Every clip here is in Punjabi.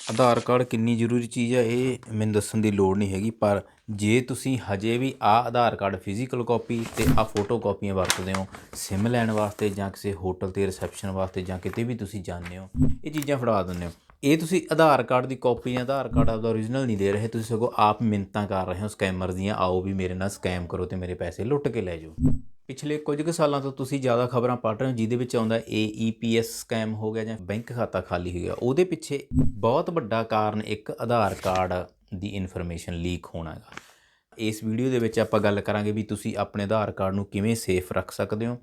ਆਧਾਰ ਕਾਰਡ ਕਿੰਨੀ ਜ਼ਰੂਰੀ ਚੀਜ਼ ਹੈ ਇਹ ਮੈਨੂੰ ਦੱਸਣ ਦੀ ਲੋੜ ਨਹੀਂ ਹੈਗੀ, ਪਰ ਜੇ ਤੁਸੀਂ ਹਜੇ ਵੀ ਆ ਆਧਾਰ ਕਾਰਡ ਫਿਜ਼ੀਕਲ ਕਾਪੀ ਤੇ ਆ ਫੋਟੋ ਕਾਪੀਆਂ ਵਰਤਦੇ ਹੋ ਸਿਮ ਲੈਣ ਵਾਸਤੇ ਜਾਂ ਕਿਸੇ ਹੋਟਲ ਤੇ ਰਿਸੈਪਸ਼ਨ ਵਾਸਤੇ ਜਾਂ ਕਿਤੇ ਵੀ ਤੁਸੀਂ ਜਾਂਦੇ ਹੋ, ਇਹ ਚੀਜ਼ਾਂ ਫੜਾ ਦਿੰਦੇ ਹੋ। ਇਹ ਤੁਸੀਂ ਆਧਾਰ ਕਾਰਡ ਦੀ ਕਾਪੀ ਜਾਂ ਆਧਾਰ ਕਾਰਡ ਆਪਦਾ ਓਰੀਜਨਲ ਨਹੀਂ ਦੇ ਰਹੇ, ਤੁਸੀਂ ਸਗੋਂ ਆਪ ਮਿੰਨਤਾਂ ਕਰ ਰਹੇ ਹੋ ਸਕੈਮਰ ਦੀਆਂ, ਆਓ ਵੀ ਮੇਰੇ ਨਾਲ ਸਕੈਮ ਕਰੋ ਤੇ ਮੇਰੇ ਪੈਸੇ ਲੁੱਟ ਕੇ ਲੈ ਜਾਓ। ਪਿਛਲੇ ਕੁਝ ਕੁ ਸਾਲਾਂ ਤੋਂ ਤੁਸੀਂ ਜ਼ਿਆਦਾ ਖਬਰਾਂ ਪੜ੍ਹ ਰਹੇ ਹੋ, ਜਿਹਦੇ ਵਿੱਚ ਆਉਂਦਾ AEPS ਸਕੈਮ ਹੋ ਗਿਆ ਜਾਂ ਬੈਂਕ ਖਾਤਾ ਖਾਲੀ ਹੋ ਗਿਆ। ਉਹਦੇ ਪਿੱਛੇ ਬਹੁਤ ਵੱਡਾ ਕਾਰਨ ਇੱਕ ਆਧਾਰ ਕਾਰਡ ਦੀ ਇਨਫੋਰਮੇਸ਼ਨ ਲੀਕ ਹੋਣਾ ਹੈਗਾ। ਇਸ ਵੀਡੀਓ ਦੇ ਵਿੱਚ ਆਪਾਂ ਗੱਲ ਕਰਾਂਗੇ ਵੀ ਤੁਸੀਂ ਆਪਣੇ ਆਧਾਰ ਕਾਰਡ ਨੂੰ ਕਿਵੇਂ ਸੇਫ ਰੱਖ ਸਕਦੇ ਹੋ,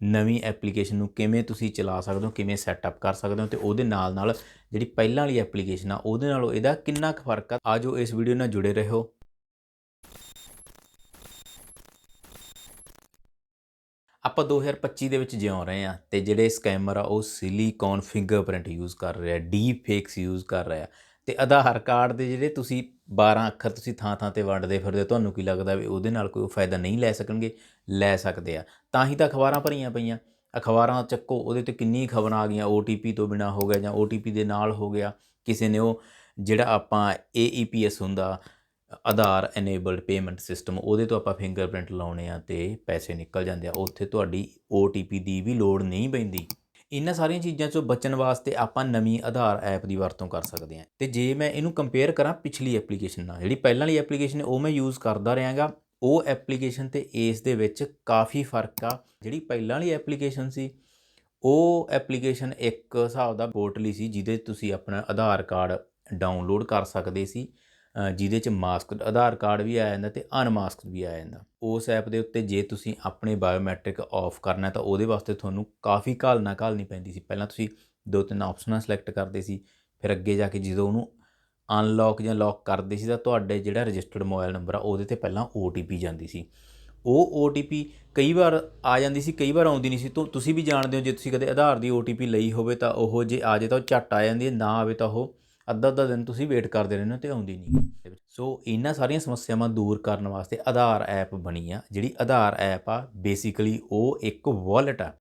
ਨਵੀਂ ਐਪਲੀਕੇਸ਼ਨ ਨੂੰ ਕਿਵੇਂ ਤੁਸੀਂ ਚਲਾ ਸਕਦੇ ਹੋ, ਕਿਵੇਂ ਸੈਟਅਪ ਕਰ ਸਕਦੇ ਹੋ ਤੇ ਉਹਦੇ ਨਾਲ ਨਾਲ ਜਿਹੜੀ ਪਹਿਲਾਂ ਵਾਲੀ ਐਪਲੀਕੇਸ਼ਨ ਆ, ਉਹਦੇ ਨਾਲੋਂ ਇਹਦਾ ਕਿੰਨਾ ਕੁ ਫ਼ਰਕ ਆ? ਆਜੋ ਇਸ ਵੀਡੀਓ ਨਾਲ ਜੁੜੇ ਰਹੋ। ਆਪਾਂ 2025 ਦੇ ਵਿੱਚ ਜਿਉਂ ਰਹੇ ਆ ਤੇ ਜਿਹੜੇ ਸਕੈਮਰ ਆ, ਉਹ ਸਿਲੀਕਨ ਫਿੰਗਰਪ੍ਰਿੰਟ ਯੂਜ਼ ਕਰ ਰਹੇ ਆ ਡੀਪ ਫੇਕਸ ਯੂਜ਼ ਕਰ ਰਿਹਾ ਆ ਤੇ ਆਧਾਰ ਕਾਰਡ ਦੇ ਜਿਹੜੇ ਤੁਸੀਂ 12 ਅੱਖਰ ਤੁਸੀਂ ਥਾਂ ਥਾਂ ਤੇ ਵੰਡਦੇ ਫਿਰਦੇ ਤੁਹਾਨੂੰ ਕੀ ਲੱਗਦਾ ਵੀ ਉਹਦੇ ਨਾਲ ਕੋਈ ਫਾਇਦਾ ਨਹੀਂ ਲੈ ਸਕਣਗੇ? ਲੈ ਸਕਦੇ ਆ। ਤਾਂ ਹੀ ਤਾਂ ਅਖਬਾਰਾਂ ਭਰੀਆਂ ਪਈਆਂ। ਅਖਬਾਰਾਂ ਚੱਕੋ, ਉਹਦੇ ਤੇ ਕਿੰਨੀ ਖਬਰਾਂ ਆ ਗਈਆਂ। OTP ਤੋਂ ਬਿਨਾ ਹੋ ਗਿਆ ਜਾਂ OTP ਦੇ ਨਾਲ ਹੋ ਗਿਆ, ਕਿਸੇ ਨੇ ਉਹ ਜਿਹੜਾ ਆਪਾਂ AEPS ਹੁੰਦਾ ਆਧਾਰ ਇਨੇਬਲਡ ਪੇਮੈਂਟ ਸਿਸਟਮ ਉਹਦੇ ਤੋਂ ਆਪਾਂ ਫਿੰਗਰਪ੍ਰਿੰਟ ਲਾਉਣੇ ਆ ਤੇ ਪੈਸੇ ਨਿਕਲ ਜਾਂਦੇ ਆ। ਉੱਥੇ ਤੁਹਾਡੀ OTP ਦੀ ਵੀ ਲੋੜ ਨਹੀਂ ਪੈਂਦੀ। ਇਹਨਾਂ ਸਾਰੀਆਂ ਚੀਜ਼ਾਂ ਤੋਂ ਬਚਣ ਵਾਸਤੇ ਆਪਾਂ ਨਵੀਂ ਆਧਾਰ ਐਪ ਦੀ ਵਰਤੋਂ ਕਰ ਸਕਦੇ ਹਾਂ ਤੇ ਜੇ ਮੈਂ ਇਹਨੂੰ ਕੰਪੇਅਰ ਕਰਾਂ ਪਿਛਲੀ ਐਪਲੀਕੇਸ਼ਨ ਨਾਲ, ਜਿਹੜੀ ਪਹਿਲਾਂ ਵਾਲੀ ਐਪਲੀਕੇਸ਼ਨ ਹੈ, ਉਹ ਮੈਂ ਯੂਜ਼ ਕਰਦਾ ਰਿਹਾਗਾ। ਉਹ ਐਪਲੀਕੇਸ਼ਨ ਤੇ ਇਸ ਦੇ ਵਿੱਚ ਕਾਫੀ ਫ਼ਰਕ ਆ। ਜਿਹੜੀ ਪਹਿਲਾਂ ਵਾਲੀ ਐਪਲੀਕੇਸ਼ਨ ਸੀ, ਉਹ ਐਪਲੀਕੇਸ਼ਨ ਇੱਕ ਹਿਸਾਬ ਦਾ ਪੋਰਟਲੀ ਸੀ, ਜਿਹਦੇ 'ਚ ਤੁਸੀਂ ਆਪਣਾ ਆਧਾਰ ਕਾਰਡ ਡਾਊਨਲੋਡ ਕਰ ਸਕਦੇ ਸੀ। ਜਿਹਦੇ 'ਚ ਮਾਸਕਡ ਆਧਾਰ ਕਾਰਡ ਵੀ ਆ ਜਾਂਦਾ ਤੇ ਅਨਮਾਸਕਡ ਵੀ ਆ ਜਾਂਦਾ। ਉਸ ਐਪ ਦੇ ਉੱਤੇ ਜੇ ਤੁਸੀਂ ਆਪਣੇ ਬਾਇਓਮੈਟ੍ਰਿਕ ਆਫ ਕਰਨਾ ਤਾਂ ਉਹਦੇ ਵਾਸਤੇ ਤੁਹਾਨੂੰ ਕਾਫੀ ਘਾਲਣਾ ਘਾਲਣੀ ਪੈਂਦੀ ਸੀ। ਪਹਿਲਾਂ ਤੁਸੀਂ ਦੋ ਤਿੰਨ ਆਪਸ਼ਨਾਂ ਸਿਲੈਕਟ ਕਰਦੇ ਸੀ, ਫਿਰ ਅੱਗੇ ਜਾ ਕੇ ਜਦੋਂ ਉਹਨੂੰ ਅਨਲੌਕ ਜਾਂ ਲੌਕ ਕਰਦੇ ਸੀ ਤਾਂ ਤੁਹਾਡੇ ਜਿਹੜਾ ਰਜਿਸਟਰਡ ਮੋਬਾਈਲ ਨੰਬਰ ਆ ਉਹਦੇ ਤੇ ਪਹਿਲਾਂ OTP ਜਾਂਦੀ ਸੀ। ਉਹ OTP ਕਈ ਵਾਰ ਆ ਜਾਂਦੀ ਸੀ, ਕਈ ਵਾਰ ਆਉਂਦੀ ਨਹੀਂ ਸੀ। ਤੋ ਤੁਸੀਂ ਵੀ ਜਾਣਦੇ ਹੋ, ਜੇ ਤੁਸੀਂ ਕਦੇ ਆਧਾਰ ਦੀ OTP ਲਈ ਹੋਵੇ ਤਾਂ ਉਹ ਜੇ ਆ ਜੇ ਤਾਂ ਉਹ ਝੱਟ ਆ ਜਾਂਦੀ ਹੈ, ਨਾ ਆਵੇ ਤਾਂ ਉਹ ਅੱਧਾ ਅੱਧਾ ਦਿਨ ਤੁਸੀਂ ਵੇਟ ਕਰਦੇ ਰਹਿੰਦੇ ਹੋ ਤੇ ਆਉਂਦੀ ਨਹੀਂ ਸੋ ਇਹਨਾਂ ਸਾਰੀਆਂ ਸਮੱਸਿਆਵਾਂ ਦੂਰ ਕਰਨ ਵਾਸਤੇ ਆਧਾਰ ਐਪ ਬਣੀ ਆ। ਜਿਹੜੀ ਆਧਾਰ ਐਪ ਆ ਬੇਸਿਕਲੀ ਉਹ ਇੱਕ ਵਾਲਟ ਆ।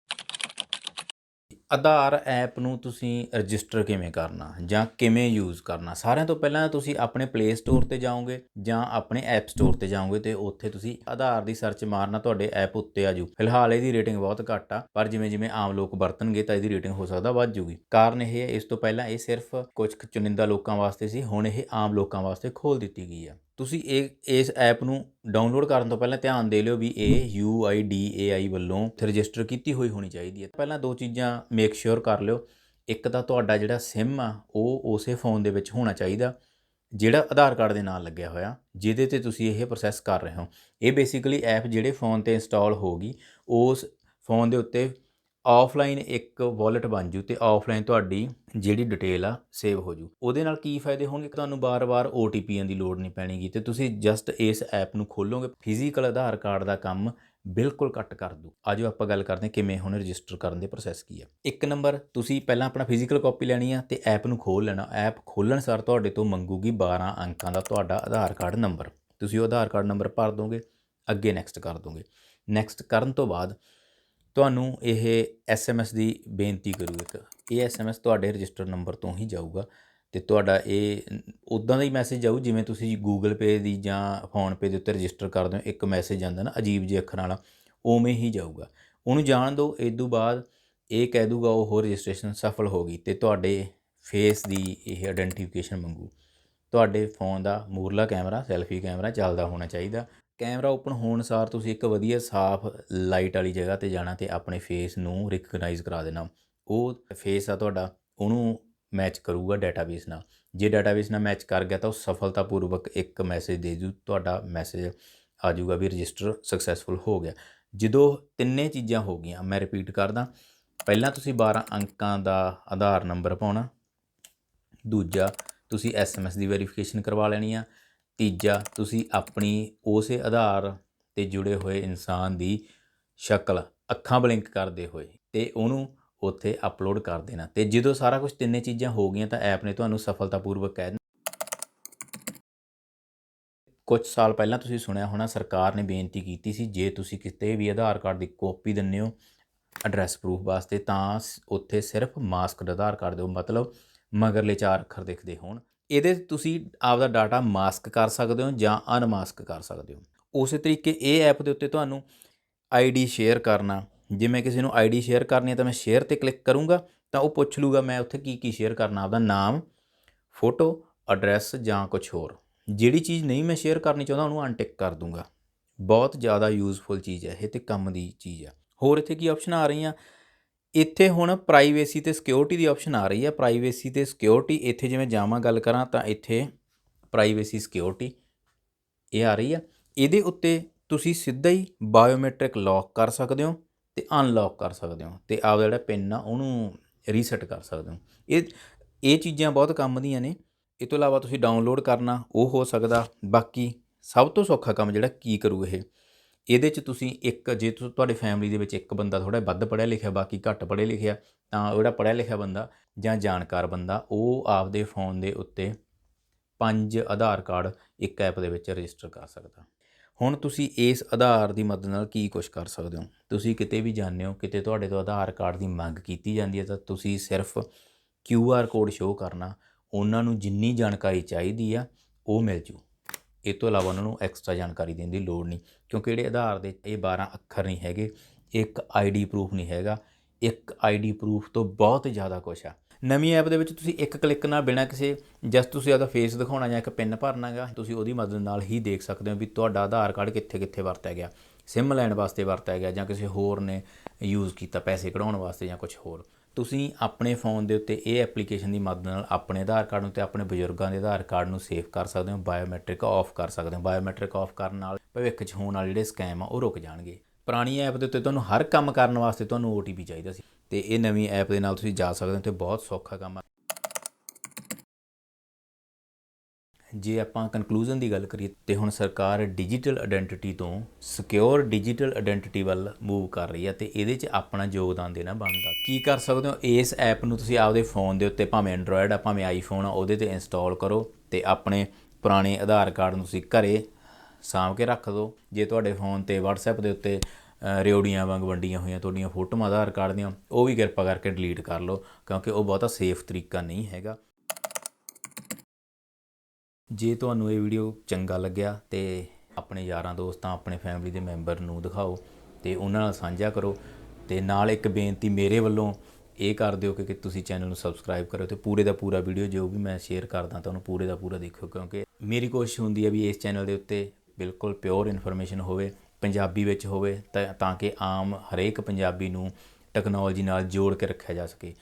ਆਧਾਰ ਐਪ ਨੂੰ ਤੁਸੀਂ ਰਜਿਸਟਰ ਕਿਵੇਂ ਕਰਨਾ ਜਾਂ ਕਿਵੇਂ ਯੂਜ਼ ਕਰਨਾ? ਸਾਰਿਆਂ ਤੋਂ ਪਹਿਲਾਂ ਤੁਸੀਂ ਆਪਣੇ ਪਲੇ ਸਟੋਰ ਤੇ ਜਾਓਗੇ ਜਾਂ ਆਪਣੇ ਐਪ ਸਟੋਰ ਤੇ ਜਾਓਗੇ ਤੇ ਉੱਥੇ ਤੁਸੀਂ ਆਧਾਰ ਦੀ ਸਰਚ ਮਾਰਨਾ ਤੁਹਾਡੇ ਐਪ ਉੱਤੇ ਆ ਜੂ ਫਿਲਹਾਲ ਇਹਦੀ ਰੇਟਿੰਗ ਬਹੁਤ ਘੱਟ ਆ, ਪਰ ਜਿਵੇਂ ਜਿਵੇਂ ਆਮ ਲੋਕ ਵਰਤਣਗੇ ਤਾਂ ਇਹਦੀ ਰੇਟਿੰਗ ਹੋ ਸਕਦਾ ਵੱਧ ਜੂਗੀ ਕਾਰਨ ਇਹ ਹੈ, ਇਸ ਤੋਂ ਪਹਿਲਾਂ ਇਹ ਸਿਰਫ ਕੁਝ ਕੁ ਚੁਣਿੰਦਾ ਲੋਕਾਂ ਵਾਸਤੇ ਸੀ, ਹੁਣ ਇਹ ਆਮ ਲੋਕਾਂ ਵਾਸਤੇ ਖੋਲ ਦਿੱਤੀ ਗਈ ਆ। ਤੁਸੀਂ ਇਹ, ਇਸ ਐਪ ਨੂੰ ਡਾਊਨਲੋਡ ਕਰਨ ਤੋਂ ਪਹਿਲਾਂ ਧਿਆਨ ਦੇ ਲਿਓ ਵੀ ਇਹ UIDAI ਵੱਲੋਂ ਰਜਿਸਟਰ ਕੀਤੀ ਹੋਈ ਹੋਣੀ ਚਾਹੀਦੀ ਹੈ। ਪਹਿਲਾਂ ਦੋ ਚੀਜ਼ਾਂ ਮੇਕ ਸ਼ੋਰ ਕਰ ਲਿਓ। ਇੱਕ ਤਾਂ ਤੁਹਾਡਾ ਜਿਹੜਾ ਸਿਮ ਆ, ਉਹ ਉਸੇ ਫੋਨ ਦੇ ਵਿੱਚ ਹੋਣਾ ਚਾਹੀਦਾ, ਜਿਹੜਾ ਆਧਾਰ ਕਾਰਡ ਦੇ ਨਾਲ ਲੱਗਿਆ ਹੋਇਆ, ਜਿਹਦੇ ਤੇ ਤੁਸੀਂ ਇਹ ਪ੍ਰੋਸੈਸ ਕਰ ਰਹੇ ਹੋ। ਇਹ ਬੇਸਿਕਲੀ ਐਪ ਜਿਹੜੇ ਫੋਨ ਤੇ ਇੰਸਟਾਲ ਹੋਗੀ ਉਸ ਫੋਨ ਦੇ ਉੱਤੇ ਆਫਲਾਈਨ ਇੱਕ ਵਾਲਟ ਬਣ ਜੂ ਤੇ ਆਫਲਾਈਨ ਤੁਹਾਡੀ ਜਿਹੜੀ ਡਿਟੇਲ ਆ ਸੇਵ ਹੋ ਜੂ। ਉਹਦੇ ਨਾਲ ਕੀ ਫਾਇਦੇ ਹੋਣਗੇ? ਤੁਹਾਨੂੰ ਬਾਰ-ਬਾਰ OTPਆਂ ਦੀ ਲੋੜ ਨਹੀਂ ਪੈਣੀਗੀ ਤੇ ਤੁਸੀਂ ਜਸਟ ਇਸ ਐਪ ਨੂੰ ਖੋਲੋਗੇ ਫਿਜ਼ੀਕਲ ਆਧਾਰ ਕਾਰਡ ਦਾ ਕੰਮ ਬਿਲਕੁਲ ਕੱਟ ਕਰ ਦੂ। ਆਜੋ ਆਪਾਂ ਗੱਲ ਕਰਦੇ ਹਾਂ ਕਿਵੇਂ ਹੁਣ ਰਜਿਸਟਰ ਕਰਨ ਦੇ ਪ੍ਰੋਸੈਸ ਕੀ ਹੈ ਇੱਕ ਨੰਬਰ ਤੁਸੀਂ ਪਹਿਲਾਂ ਆਪਣਾ ਫਿਜ਼ੀਕਲ ਕਾਪੀ ਲੈਣੀ ਆ ਤੇ ਐਪ ਨੂੰ ਖੋਲ ਲੈਣਾ। ਐਪ ਖੋਲਣ ਸਾਰ ਤੁਹਾਡੇ ਤੋਂ ਮੰਗੂਗੀ 12 ਅੰਕਾਂ ਦਾ ਤੁਹਾਡਾ ਆਧਾਰ ਕਾਰਡ ਨੰਬਰ ਤੁਸੀਂ ਉਹ ਆਧਾਰ ਕਾਰਡ ਨੰਬਰ ਭਰ ਦੋਗੇ, ਅੱਗੇ ਨੈਕਸਟ ਕਰ ਦੋਗੇ। ਨੈਕਸਟ ਕਰਨ ਤੋਂ ਬਾਅਦ ਤੁਹਾਨੂੰ ਇਹ ਐਸਐਮਐਸ ਦੀ ਬੇਨਤੀ ਕਰੂ ਇੱਕ। ਇਹ ਐਸਐਮਐਸ ਤੁਹਾਡੇ ਰਜਿਸਟਰ ਨੰਬਰ ਤੋਂ ਹੀ ਜਾਊਗਾ ਤੇ ਤੁਹਾਡਾ ਇਹ ਉਦਾਂ ਦਾ ਹੀ ਮੈਸੇਜ ਜਾਊ ਜਿਵੇਂ ਤੁਸੀਂ ਗੂਗਲ ਪੇ ਦੀ ਜਾਂ ਫੋਨ ਫੋਨਪੇ ਦੇ ਉੱਤੇ ਰਜਿਸਟਰ ਕਰਦੇ ਹੋ, ਇੱਕ ਮੈਸੇਜ ਜਾਂਦਾ ਨਾ ਅਜੀਬ ਜਿਹੇ ਅੱਖਰਾਂ ਵਾਲਾ, ਉਵੇਂ ਹੀ ਜਾਊਗਾ। ਉਹਨੂੰ ਜਾਣ ਦਿਓ ਇਸ ਤੋਂ ਬਾਅਦ ਇਹ ਕਹਿ ਦੂਗਾ ਉਹ ਹੋਰ ਰਜਿਸਟ੍ਰੇਸ਼ਨ ਸਫਲ ਹੋ ਗਈ ਤੇ ਤੁਹਾਡੇ ਫੇਸ ਦੀ ਇਹ ਆਇਡੈਂਟੀਫਿਕੇਸ਼ਨ ਮੰਗੂ। ਤੁਹਾਡੇ ਫੋਨ ਦਾ ਮੂਰਲਾ ਕੈਮਰਾ ਸੈਲਫੀ ਕੈਮਰਾ ਚੱਲਦਾ ਹੋਣਾ ਚਾਹੀਦਾ। ਕੈਮਰਾ ਓਪਨ ਹੋਣ ਸਾਰ ਤੁਸੀਂ ਇੱਕ ਵਧੀਆ ਸਾਫ਼ ਲਾਈਟ ਵਾਲੀ ਜਗ੍ਹਾ ਤੇ ਜਾਣਾ ਤੇ ਆਪਣੇ ਫੇਸ ਨੂੰ ਰਿਕਗਨਾਈਜ਼ ਕਰਾ ਦੇਣਾ। ਉਹ ਫੇਸ ਆ ਤੁਹਾਡਾ, ਉਹਨੂੰ ਮੈਚ ਕਰੂਗਾ ਡਾਟਾਬੇਸ ਨਾਲ। ਜੇ ਡਾਟਾਬੇਸ ਨਾਲ ਮੈਚ ਕਰ ਗਿਆ ਤਾਂ ਉਹ ਸਫਲਤਾਪੂਰਵਕ ਇੱਕ ਮੈਸੇਜ ਦੇ ਦੂ ਤੁਹਾਡਾ ਮੈਸੇਜ ਆ ਜਾਊਗਾ ਵੀ ਰਜਿਸਟਰ ਸਕਸੈਸਫੁਲ ਹੋ ਗਿਆ। ਜਦੋਂ ਤਿੰਨੇ ਚੀਜ਼ਾਂ ਹੋ ਗਈਆਂ, ਮੈਂ ਰਿਪੀਟ ਕਰਦਾ, ਪਹਿਲਾਂ ਤੁਸੀਂ 12 ਅੰਕਾਂ ਦਾ ਆਧਾਰ ਨੰਬਰ ਪਾਉਣਾ, ਦੂਜਾ ਤੁਸੀਂ ਐਸਐਮਐਸ ਦੀ ਵੈਰੀਫਿਕੇਸ਼ਨ ਕਰਵਾ ਲੈਣੀ ਆ ਤੀਜਾ, ਤੁਸੀਂ ਆਪਣੀ ਉਸੇ ਆਧਾਰ ਤੇ ਜੁੜੇ ਹੋਏ ਇਨਸਾਨ ਦੀ ਸ਼ਕਲ ਅੱਖਾਂ ਬਲਿੰਕ ਕਰਦੇ ਹੋਏ ਤੇ ਉਹਨੂੰ ਉੱਥੇ ਅਪਲੋਡ ਕਰ ਦੇਣਾ। ਤੇ ਜਦੋਂ ਸਾਰਾ ਕੁਝ ਤਿੰਨੇ ਚੀਜ਼ਾਂ ਹੋ ਗਈਆਂ ਤਾਂ ਐਪ ਨੇ ਤੁਹਾਨੂੰ ਸਫਲਤਾਪੂਰਵਕ ਕਹਿ ਦੇਣਾ ਕੁਝ ਸਾਲ ਪਹਿਲਾਂ ਤੁਸੀਂ ਸੁਣਿਆ ਹੋਣਾ, ਸਰਕਾਰ ਨੇ ਬੇਨਤੀ ਕੀਤੀ ਸੀ, ਜੇ ਤੁਸੀਂ ਕਿਤੇ ਵੀ ਆਧਾਰ ਕਾਰਡ ਦੀ ਕਾਪੀ ਦਿੰਦੇ ਹੋ ਐਡਰੈਸ ਪ੍ਰੂਫ ਵਾਸਤੇ, ਤਾਂ ਸ- ਉੱਥੇ ਸਿਰਫ ਮਾਸਕ ਆਧਾਰ ਕਾਰਡ ਦਿਓ। ਮਤਲਬ ਮਗਰਲੇ ਚਾਰ ਅੱਖਰ ਦਿਖਦੇ ਹੋਣ। ਇਹਦੇ 'ਚ ਤੁਸੀਂ ਆਪਦਾ ਡਾਟਾ ਮਾਸਕ ਕਰ ਸਕਦੇ ਹੋ ਜਾਂ ਅਨਮਾਸਕ ਕਰ ਸਕਦੇ ਹੋ। ਉਸੇ ਤਰੀਕੇ ਇਹ ਐਪ ਦੇ ਉੱਤੇ ਤੁਹਾਨੂੰ ਆਈਡੀ ਸ਼ੇਅਰ ਕਰਨਾ। ਜੇ ਮੈਂ ਕਿਸੇ ਨੂੰ ਆਈਡੀ ਸ਼ੇਅਰ ਕਰਨੀ ਹੈ ਤਾਂ ਮੈਂ ਸ਼ੇਅਰ ਤੇ ਕਲਿੱਕ ਕਰੂੰਗਾ ਤਾਂ ਉਹ ਪੁੱਛ ਲੂਗਾ ਮੈਂ ਉੱਥੇ ਕੀ ਕੀ ਸ਼ੇਅਰ ਕਰਨਾ, ਆਪਦਾ ਨਾਮ ਫੋਟੋ ਐਡਰੈਸ ਜਾਂ ਕੁਝ ਹੋਰ। ਜਿਹੜੀ ਚੀਜ਼ ਨਹੀਂ ਮੈਂ ਸ਼ੇਅਰ ਕਰਨੀ ਚਾਹੁੰਦਾ ਉਹਨੂੰ ਅਨਟਿਕ ਕਰ ਦੂੰਗਾ। ਬਹੁਤ ਜ਼ਿਆਦਾ ਯੂਜ਼ਫੁਲ ਚੀਜ਼ ਹੈ, ਇਹ ਤੇ ਕੰਮ ਦੀ ਚੀਜ਼ ਆ ਹੋਰ ਇੱਥੇ ਕੀ ਆਪਸ਼ਨ ਆ ਰਹੀਆਂ? ਇੱਥੇ ਹੁਣ ਪ੍ਰਾਈਵੇਸੀ ਤੇ ਸਿਕਿਉਰਿਟੀ ਦੀ ਆਪਸ਼ਨ ਆ ਰਹੀ ਹੈ। ਪ੍ਰਾਈਵੇਸੀ ਤੇ ਸਿਕਿਉਰਿਟੀ ਇੱਥੇ ਜਿਵੇਂ ਜਾਵਾਂ ਗੱਲ ਕਰਾਂ ਤਾਂ ਇੱਥੇ ਪ੍ਰਾਈਵੇਸੀ ਸਿਕਿਉਰਿਟੀ ਇਹ ਆ ਰਹੀ ਆ ਇਹਦੇ ਉੱਤੇ ਤੁਸੀਂ ਸਿੱਧਾ ਹੀ ਬਾਇਓਮੈਟ੍ਰਿਕ ਲੌਕ ਕਰ ਸਕਦੇ ਹੋ ਤੇ ਅਨਲੌਕ ਕਰ ਸਕਦੇ ਹੋ ਤੇ ਆਪਦਾ ਜਿਹੜਾ ਪਿੰਨ ਆ ਉਹਨੂੰ ਰੀਸੈਟ ਕਰ ਸਕਦੇ ਹੋ। ਇਹ ਇਹ ਚੀਜ਼ਾਂ ਬਹੁਤ ਕੰਮ ਦੀਆਂ ਨੇ। ਇਹ ਤੋਂ ਇਲਾਵਾ ਤੁਸੀਂ ਡਾਊਨਲੋਡ ਕਰਨਾ, ਉਹ ਹੋ ਸਕਦਾ। ਬਾਕੀ ਸਭ ਤੋਂ ਸੌਖਾ ਕੰਮ ਜਿਹੜਾ ਕੀ ਕਰੂ ਇਹ? ਇਹਦੇ 'ਚ ਤੁਸੀਂ ਇੱਕ, ਜੇ ਤੁ- ਤੁਹਾਡੇ ਫੈਮਿਲੀ ਦੇ ਵਿੱਚ ਇੱਕ ਬੰਦਾ ਥੋੜਾ ਵੱਧ ਪੜ੍ਹਿਆ ਲਿਖਿਆ, ਬਾਕੀ ਘੱਟ ਪੜ੍ਹਿਆ ਲਿਖਿਆ, ਤਾਂ ਉਹ ਜਿਹੜਾ ਪੜ੍ਹਿਆ ਲਿਖਿਆ ਬੰਦਾ ਜਾਂ ਜਾਣਕਾਰ ਬੰਦਾ, ਉਹ ਆਪਦੇ ਫੋਨ ਦੇ ਉੱਤੇ ਪੰਜ ਆਧਾਰ ਕਾਰਡ ਇੱਕ ਐਪ ਦੇ ਵਿੱਚ ਰਜਿਸਟਰ ਕਰ ਸਕਦਾ। ਹੁਣ ਤੁਸੀਂ ਇਸ ਆਧਾਰ ਦੀ ਮਦਦ ਨਾਲ ਕੀ ਕੁਝ ਕਰ ਸਕਦੇ ਹੋ? ਤੁਸੀਂ ਕਿਤੇ ਵੀ ਜਾਂਦੇ ਹੋ, ਕਿਤੇ ਤੁਹਾਡੇ ਤੋਂ ਆਧਾਰ ਕਾਰਡ ਦੀ ਮੰਗ ਕੀਤੀ ਜਾਂਦੀ ਹੈ, ਤਾਂ ਤੁਸੀਂ ਸਿਰਫ ਕਿਊ ਆਰ ਕੋਡ ਸ਼ੋਅ ਕਰਨਾ, ਉਹਨਾਂ ਨੂੰ ਜਿੰਨੀ ਜਾਣਕਾਰੀ ਚਾਹੀਦੀ ਆ, ਉਹ ਮਿਲ ਜੂ। ਇਹ ਤੋਂ ਇਲਾਵਾ ਉਹਨਾਂ ਨੂੰ ਐਕਸਟਰਾ ਜਾਣਕਾਰੀ ਦੇਣ ਦੀ ਲੋੜ ਨਹੀਂ, ਕਿਉਂਕਿ ਜਿਹੜੇ ਆਧਾਰ ਦੇ ਇਹ 12 ਅੱਖਰ ਨਹੀਂ ਹੈਗੇ, ਇੱਕ ਆਈਡੀ ਪ੍ਰੂਫ ਨਹੀਂ ਹੈਗਾ, ਇੱਕ ਆਈਡੀ ਪ੍ਰੂਫ ਤੋਂ ਬਹੁਤ ਜ਼ਿਆਦਾ ਕੁਝ ਆ। ਨਵੀਂ ਐਪ ਦੇ ਵਿੱਚ ਤੁਸੀਂ ਇੱਕ ਕਲਿੱਕ ਨਾਲ ਬਿਨਾਂ ਕਿਸੇ ਜਸਟ ਤੁਸੀਂ ਆਪਦਾ ਫੇਸ ਦਿਖਾਉਣਾ ਜਾਂ ਇੱਕ ਪਿੰਨ ਭਰਨਾਗਾ, ਤੁਸੀਂ ਉਹਦੀ ਮਦਦ ਨਾਲ ਹੀ ਦੇਖ ਸਕਦੇ ਹੋ ਵੀ ਤੁਹਾਡਾ ਆਧਾਰ ਕਾਰਡ ਕਿੱਥੇ ਕਿੱਥੇ ਵਰਤਿਆ ਗਿਆ। ਸਿਮ ਲੈਣ ਵਾਸਤੇ ਵਰਤਿਆ ਗਿਆ ਜਾਂ ਕਿਸੇ ਹੋਰ ਨੇ ਯੂਜ਼ ਕੀਤਾ ਪੈਸੇ ਕਢਾਉਣ ਵਾਸਤੇ ਜਾਂ ਕੁਝ ਹੋਰ। ਤੁਸੀਂ ਆਪਣੇ ਫੋਨ ਦੇ ਉੱਤੇ ਇਹ ਐਪਲੀਕੇਸ਼ਨ ਦੀ ਮਦਦ ਨਾਲ ਆਪਣੇ ਆਧਾਰ ਕਾਰਡ ਨੂੰ ਤੇ ਆਪਣੇ ਬਜ਼ੁਰਗਾਂ ਦੇ ਆਧਾਰ ਕਾਰਡ ਨੂੰ ਸੇਵ ਕਰ ਸਕਦੇ ਹੋ ਬਾਇਓਮੈਟ੍ਰਿਕ ਆਫ ਕਰ ਸਕਦੇ ਹੋ। ਬਾਇਓਮੈਟ੍ਰਿਕ ਆਫ ਕਰਨ ਨਾਲ ਭਵਿੱਖ 'ਚ ਹੋਣ ਵਾਲੇ ਜਿਹੜੇ ਸਕੈਮ ਆ, ਉਹ ਰੁਕ ਜਾਣਗੇ। ਪੁਰਾਣੀ ਐਪ ਦੇ ਉੱਤੇ ਤੁਹਾਨੂੰ ਹਰ ਕੰਮ ਕਰਨ ਵਾਸਤੇ ਤੁਹਾਨੂੰ OTP ਚਾਹੀਦਾ ਸੀ ਤੇ ਇਹ ਨਵੀਂ ਐਪ ਦੇ ਨਾਲ ਤੁਸੀਂ ਜਾ ਸਕਦੇ ਹੋ, ਤੇ ਬਹੁਤ ਸੌਖਾ ਕੰਮ ਆ। ਜੇ ਆਪਾਂ ਕਨਕਲੂਜਨ ਦੀ ਗੱਲ ਕਰੀਏ ਤੇ ਹੁਣ ਸਰਕਾਰ ਡਿਜੀਟਲ ਆਇਡੈਂਟੀਟੀ ਤੋਂ ਸਿਕਿਉਰ ਡਿਜੀਟਲ ਆਇਡੈਂਟੀਟੀ ਵੱਲ ਮੂਵ ਕਰ ਰਹੀ ਹੈ ਤੇ ਇਹਦੇ 'ਚ ਆਪਣਾ ਯੋਗਦਾਨ ਦੇਣਾ ਬਣਦਾ। ਕੀ ਕਰ ਸਕਦੇ ਹੋ? ਇਸ ਐਪ ਨੂੰ ਤੁਸੀਂ ਆਪਦੇ ਫੋਨ ਦੇ ਉੱਤੇ ਭਾਵੇਂ ਐਂਡਰੋਇਡ ਆ ਭਾਵੇਂ ਆਈਫੋਨ ਆ ਉਹਦੇ ਤੇ ਇੰਸਟਾਲ ਕਰੋ ਤੇ ਆਪਣੇ ਪੁਰਾਣੇ ਆਧਾਰ ਕਾਰਡ ਨੂੰ ਤੁਸੀਂ ਘਰੇ ਸਾਂਭ ਕੇ ਰੱਖ ਦਿਓ। ਜੇ ਤੁਹਾਡੇ ਫੋਨ ਤੇ WhatsApp ਦੇ ਉੱਤੇ ਅ, ਰਿਓੜੀਆਂ ਵਾਂਗ ਵੰਡੀਆਂ ਹੋਈਆਂ ਤੁਹਾਡੀਆਂ ਫੋਟੋਆਂ ਆਧਾਰ ਕਾਰਡ ਦੀਆਂ ਉਹ ਵੀ ਕਿਰਪਾ ਕਰਕੇ ਡਿਲੀਟ ਕਰ ਲਓ ਕਿਉਂਕਿ ਉਹ ਬਹੁਤਾ ਸੇਫ ਤਰੀਕਾ ਨਹੀਂ ਹੈਗਾ। ਜੇ ਤੁਹਾਨੂੰ ਇਹ ਵੀਡੀਓ ਚੰਗਾ ਲੱਗਿਆ ਤੇ ਆਪਣੇ ਯਾਰਾਂ, ਦੋਸਤਾਂ, ਆਪਣੇ ਫੈਮਿਲੀ ਦੇ ਮੈਂਬਰ ਨੂੰ ਦਿਖਾਓ ਤੇ ਉਹਨਾਂ ਨਾਲ ਸਾਂਝਾ ਕਰੋ ਤੇ ਨਾਲ ਇੱਕ ਬੇਨਤੀ ਮੇਰੇ ਵੱਲੋਂ ਇਹ ਕਰ ਦਿਓ ਕਿ ਕਿ ਤੁਸੀਂ ਚੈਨਲ ਨੂੰ ਸਬਸਕ੍ਰਾਈਬ ਕਰੋ ਤੇ ਪੂਰੇ ਦਾ ਪੂਰਾ ਵੀਡੀਓ ਜੋ ਵੀ ਮੈਂ ਸ਼ੇਅਰ ਕਰਦਾ ਤਾਂ ਉਹਨੂੰ ਪੂਰੇ ਦਾ ਪੂਰਾ ਦੇਖਿਓ ਕਿਉਂਕਿ ਮੇਰੀ ਕੋਸ਼ਿਸ਼ ਹੁੰਦੀ ਹੈ ਵੀ ਇਸ ਚੈਨਲ ਦੇ ਉੱਤੇ ਬਿਲਕੁਲ ਪਿਓਰ ਇਨਫੋਰਮੇਸ਼ਨ ਹੋਵੇ, ਪੰਜਾਬੀ ਵਿੱਚ ਹੋਵੇ ਤਾਂ ਤਾਂ ਕਿ ਆਮ ਹਰੇਕ ਪੰਜਾਬੀ ਨੂੰ ਟੈਕਨੋਲੋਜੀ ਨਾਲ ਜੋੜ ਕੇ ਰੱਖਿਆ ਜਾ ਸਕੇ।